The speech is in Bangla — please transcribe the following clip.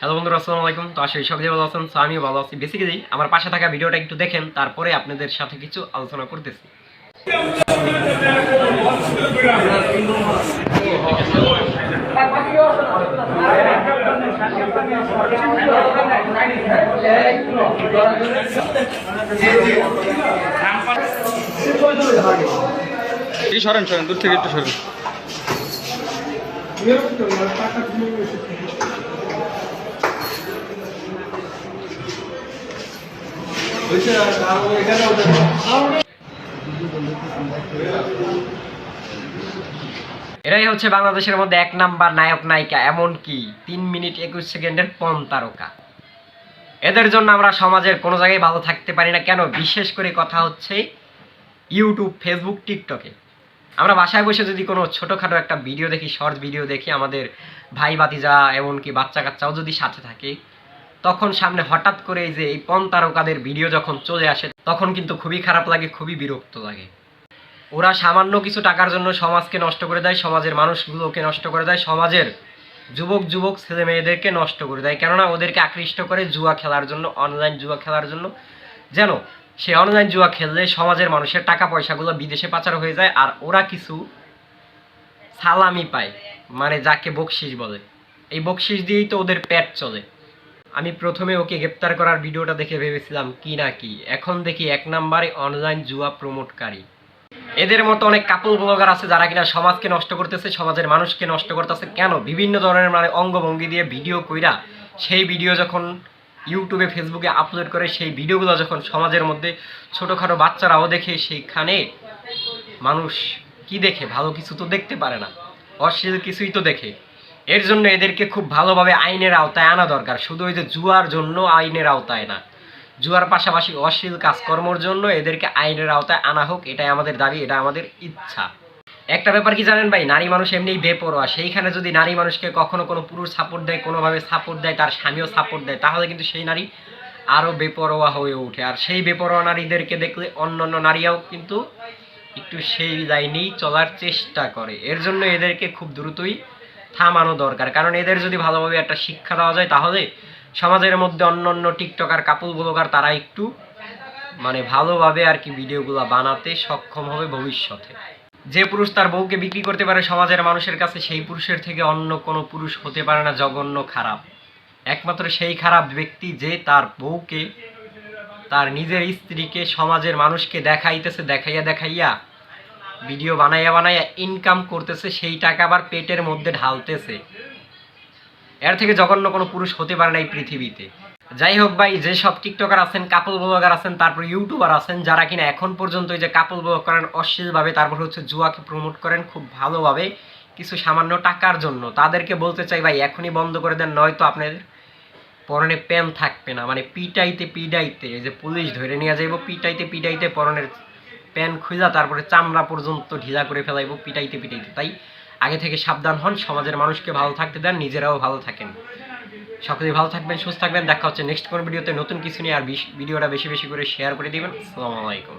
হ্যালো বন্ধুরা, আসসালামু আলাইকুম। তো আসলে সব ভালো আছেন আমিও ভালো আছি। বেসিক্যালি আমার পাশে থাকা ভিডিওটা একটু দেখেন, তারপরে আপনাদের সাথে কিছু আলোচনা করতেছি। সরেন সরেন, দূর থেকে একটু সরেন। এরাই হচ্ছে বাংলাদেশের মধ্যে এক নাম্বার নায়ক নায়িকা, এমনকি তিন মিনিট একুশ সেকেন্ডের পণ তারকা। এদের জন্য আমরা সমাজের কোনো জায়গায় ভালো থাকতে পারি না। কেন? বিশেষ করে কথা হচ্ছে ইউটিউব, ফেসবুক, টিকটকে আমরা বাসায় বসে যদি কোনো ছোটোখাটো একটা ভিডিও দেখি, শর্ট ভিডিও দেখি, আমাদের ভাই বাতিজা এমনকি বাচ্চা কাচ্চাও যদি সাথে থাকে তখন সামনে হঠাৎ করে এই যে এই পণ তারকাদের ভিডিও যখন চলে আসে, তখন কিন্তু খুবই খারাপ লাগে, খুবই বিরক্ত লাগে। ওরা সামান্য কিছু টাকার জন্য সমাজকে নষ্ট করে দেয়, সমাজের মানুষগুলোকে নষ্ট করে দেয়, সমাজের যুবক যুবক ছেলে মেয়েদেরকে নষ্ট করে দেয়। কেননা ওদেরকে আকৃষ্ট করে জুয়া খেলার জন্য অনলাইন জুয়া খেলার জন্য। যেন সে অনলাইন জুয়া খেললে সমাজের মানুষের টাকা পয়সাগুলো বিদেশে পাচার হয়ে যায় আর ওরা কিছু সালামি পায় মানে যাকে বকশিস বলে। এই বকশিস দিয়েই তো ওদের পেট চলে। আমি প্রথমে ওকে গ্রেপ্তার করার ভিডিওটা দেখে ভেবেছিলাম, কি না কি? এখন দেখি এক নম্বরে অনলাইন জুয়া প্রমোটকারী। এদের মতো অনেক কাপল ব্লগার আছে যারা কিনা সমাজকে নষ্ট করতেছে, সমাজের মানুষকে নষ্ট করতেছে। কেন? বিভিন্ন ধরনের মানে অঙ্গভঙ্গি দিয়ে ভিডিও কইরা সেই ভিডিও যখন ইউটিউবে ফেসবুকে আপলোড করে, সেই ভিডিওগুলো যখন সমাজের মধ্যে ছোটোখাটো বাচ্চারাও দেখে, সেইখানে মানুষ কি দেখে? ভালো কিছু তো দেখতে পারে না। অশ্লীল কিছুই তো দেখে। এর জন্য এদেরকে খুব ভালোভাবে আইনের আওতায় আনা দরকার। শুধু ওই যে জুয়ার জন্য আইনের আওতায় না। জুয়ার পাশাপাশি অশ্লীল কাজকর্মর জন্য এদেরকে আইনের আওতায় আনা হোক, এটাই আমাদের দাবি, এটা আমাদের ইচ্ছা। একটা ব্যাপার কি জানেন ভাই, নারী মানুষ এমনিই বেপরোয়া। সেইখানে যদি নারী মানুষকে কখনো কোনো পুরুষ সাপোর্ট দেয়, কোনোভাবে সাপোর্ট দেয়, তার স্বামীও সাপোর্ট দেয়, তাহলে কিন্তু সেই নারী আরও বেপরোয়া হয়ে ওঠে। আর সেই বেপরোয়া নারীদেরকে দেখলে অন্য অন্য নারীরাও কিন্তু একটু সেই লাইনেই চলার চেষ্টা করে। এর জন্য এদেরকে খুব দ্রুতই থামানো দরকার। কারণ এদের যদি ভালোভাবে একটা শিক্ষা দেওয়া যায়, তাহলে সমাজের মধ্যে অন্য অন্য টিকটকার কাপুল ব্লগার তারা একটু মানে ভালোভাবে আর কি ভিডিওগুলো বানাতে সক্ষম হবে ভবিষ্যতে। যে পুরুষ তার বউকে বিক্রি করতে পারে সমাজের মানুষের কাছে, সেই পুরুষের থেকে অন্য কোনো পুরুষ হতে পারে না, জঘন্য খারাপ। একমাত্র সেই খারাপ ব্যক্তি যে তার বউকে, তার নিজের স্ত্রীকে, সমাজের মানুষকে দেখাইতেছে, দেখাইয়া দেখাইয়া ভিডিও বানাইয়া বানাইয়া ইনকাম করতেছে, সেই টাকা আবার পেটের মধ্যে ঢালতেছে। এর থেকে জঘন্য কোনো পুরুষ হতে পারে না এই পৃথিবীতে। যাই হোক ভাই, যে সব টিকটকার আছেন কাপল ব্লগার আছেন, তারপর ইউটিউবার আছেন, যারা কিনা এখন পর্যন্ত এই যে কাপল ব্লগ করেন অশ্লীলভাবে, তারপর হচ্ছে জুয়াকে প্রমোট করেন খুব ভালোভাবে, কিছু সামান্য টাকার জন্য। তাদেরকে বলতে চাই ভাই, এখনই বন্ধ করে দেন, নয়তো আপনাদের পরনে প্যান থাকবে না। মানে পিটাইতে পিটাইতে, এই যে পুলিশ ধরে নিয়ে যাইব, পিটাইতে পিটাইতে পরনের প্যান খুঁজা, তারপরে চামড়া পর্যন্ত ঢিলা করে ফেলাইব, পিটাইতে পিটাইতে। তাই আগে থেকে সাবধান হন, সমাজের মানুষকে ভালো থাকতে দেন, নিজেরাও ভালো থাকেন। সকলেই ভালো থাকবেন, সুস্থ থাকবেন। দেখা হচ্ছে নেক্সট কোন ভিডিওতে নতুন কিছু নিয়ে আর ভিডিওটা বেশি বেশি করে শেয়ার করে দিবেন। আসসালামু আলাইকুম।